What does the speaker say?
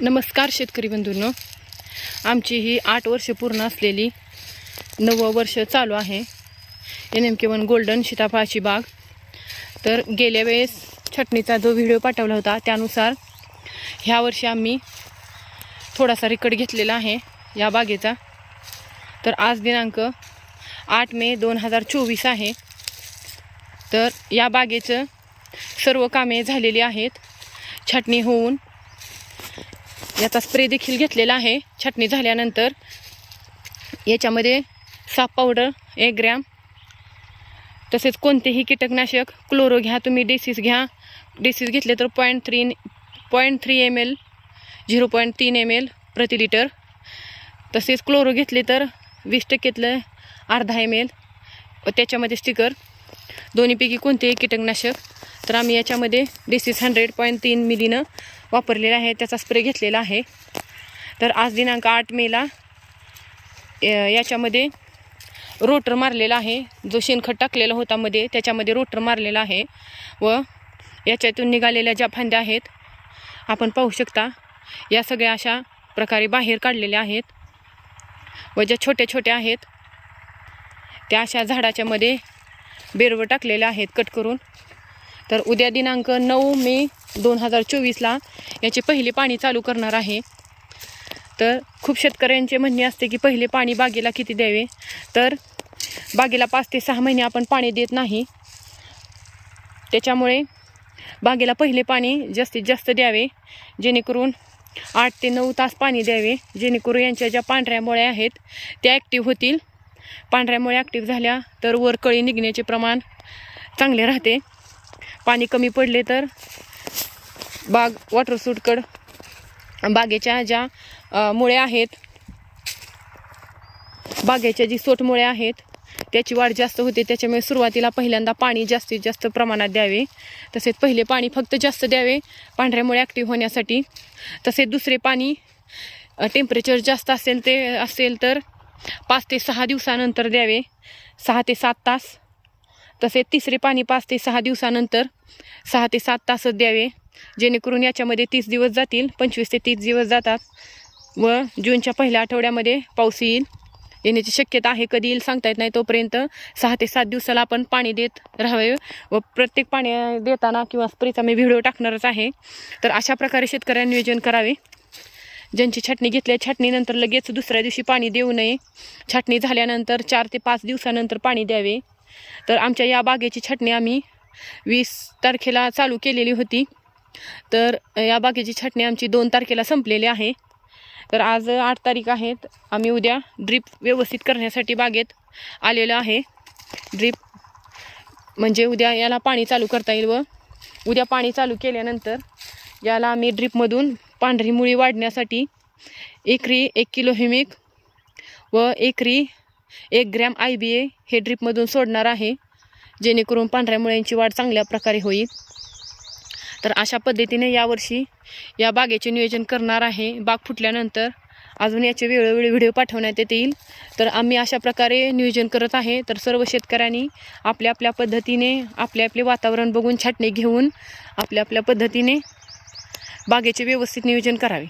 नमस्कार शेतकरी बंधूंनो. आमची ही आठ वर्ष पूर्ण असलेली नववं वर्ष चालू आहे. N M K one golden सीताफळाची बाग. तर गेल्या वेळेस छटणीचा जो व्हिडिओ पाठवला होता त्यानुसार ह्या वर्षी आम्ही थोडासा रेकॉर्ड घेतलेला आहे या बागेचा. तर आज दिनांक आठ मे दोन हजार चोवीस आहे. तर या बागेचं सर्व कामे झालेली आहेत. छटणी होऊन याचा स्प्रे देखील घेतलेला आहे. छटणी झाल्यानंतर याच्यामध्ये साप पावडर एक ग्रॅम तसेच कोणतेही कीटकनाशक क्लोरो घ्या तुम्ही डेसिस घ्या. डेसिस घेतले तर point three point three ML zero zero point तीन एम एल प्रति लिटर तसेच क्लोरो घेतले तर वीस टक्केतलं अर्धा एम एल त्याच्यामध्ये स्टिकर दोन्हीपैकी कोणतेही कीटकनाशक तर आम्ही याच्यामध्ये डिसीस हंड्रेड पॉईंट तीन मिलीनं वापरलेला आहे त्याचा स्प्रे घेतलेला आहे. तर आज दिनांक आठ मेला या- याच्यामध्ये रोटर मारलेला आहे. जो शेणखत टाकलेला होता मध्ये त्याच्यामध्ये रोटर मारलेला आहे व याच्यातून निघालेल्या ज्या फांद्या आहेत आपण पाहू शकता या सगळ्या अशा प्रकारे बाहेर काढलेल्या आहेत व ज्या छोट्या छोट्या आहेत त्या अशा झाडाच्यामध्ये बेरवं टाकलेले आहेत कट करून. तर उद्या दिनांक नऊ मे दोन हजार चोवीसला याचे पहिले पाणी चालू करणार आहे. तर खूप शेतकऱ्यांचे म्हणणे असते की पहिले पाणी बागेला किती द्यावे? तर बागेला पाच ते सहा महिने आपण पाणी देत नाही. त्याच्यामुळे बागेला पहिले पाणी जास्तीत जास्त द्यावे जेणेकरून आठ ते नऊ तास पाणी द्यावे जेणेकरून यांच्या ज्या पांढऱ्या मुळ्या आहेत त्या ॲक्टिव्ह होतील. पांढऱ्यामुळे ॲक्टिव्ह झाल्या तर वर कळी निघण्याचे प्रमाण चांगले राहते. पाणी कमी पडले तर बाग वॉटरसूटकड बागेच्या ज्या मुळे मुळ्या आहेत बागेच्या जी सोटमुळे आहेत त्याची वाढ जास्त होते. त्याच्यामुळे सुरुवातीला पहिल्यांदा पाणी जास्तीत जास्त प्रमाणात द्यावे. तसेच पहिले पाणी फक्त जास्त द्यावे पांढऱ्यामुळे ॲक्टिव्ह होण्यासाठी. तसेच दुसरे पाणी टेम्परेचर जास्त असेल ते असेल तर पाच ते सहा दिवसानंतर द्यावे. सहा ते सात तास. तसे तिसरे पाणी पाच ते सहा दिवसानंतर सहा ते सात तासच द्यावे. जेणेकरून याच्यामध्ये तीस दिवस जातील पंचवीस ते तीस दिवस जातात व जूनच्या पहिल्या आठवड्यामध्ये पाऊस येईल. येण्याची शक्यता आहे कधी येईल सांगता येत नाही तोपर्यंत सहा ते सात दिवसाला आपण पाणी देत राहावे व प्रत्येक पाणी देताना किंवा स्प्रेचा मी व्हिडिओ टाकणारच आहे. तर अशा प्रकारे शेतकऱ्यांनी नियोजन करावे. ज्यांची छाटणी घेतली छाटणीनंतर लगेच दुसऱ्या दिवशी पाणी देऊ नये. छाटणी झाल्यानंतर चार ते पाच दिवसानंतर पाणी द्यावे. तर आमच्या या बागेची छाटणी आम्ही वीस तारखेला चालू केलेली होती. तर या बागेची छाटणी आमची दोन तारखेला संपलेली आहे. तर आज आठ तारीख आहेत. आम्ही उद्या ड्रीप व्यवस्थित करण्यासाठी बागेत आलेलो आहे. ड्रीप म्हणजे उद्या याला पाणी चालू करता येईल व उद्या पाणी चालू केल्यानंतर याला आम्ही ड्रीपमधून पांढरी मुळी वाढण्यासाठी एकरी एक किलो हिमिक व एकरी एक ग्रॅम आय बी ए हे ड्रीपमधून सोडणार आहे जेणेकरून पांढऱ्या मुळ्यांची वाढ चांगल्या प्रकारे होईल. तर अशा पद्धतीने यावर्षी या बागेचे नियोजन करणार आहे. बाग फुटल्यानंतर अजून याचे वेळोवेळी व्हिडिओ पाठवण्यात येतील. तर आम्ही अशा प्रकारे नियोजन करत आहे. तर सर्व शेतकऱ्यांनी आपल्या आपल्या पद्धतीने आपले आपले वातावरण बघून छाटणी घेऊन आपल्या आपल्या पद्धतीने बागेचे व्यवस्थित नियोजन करावे.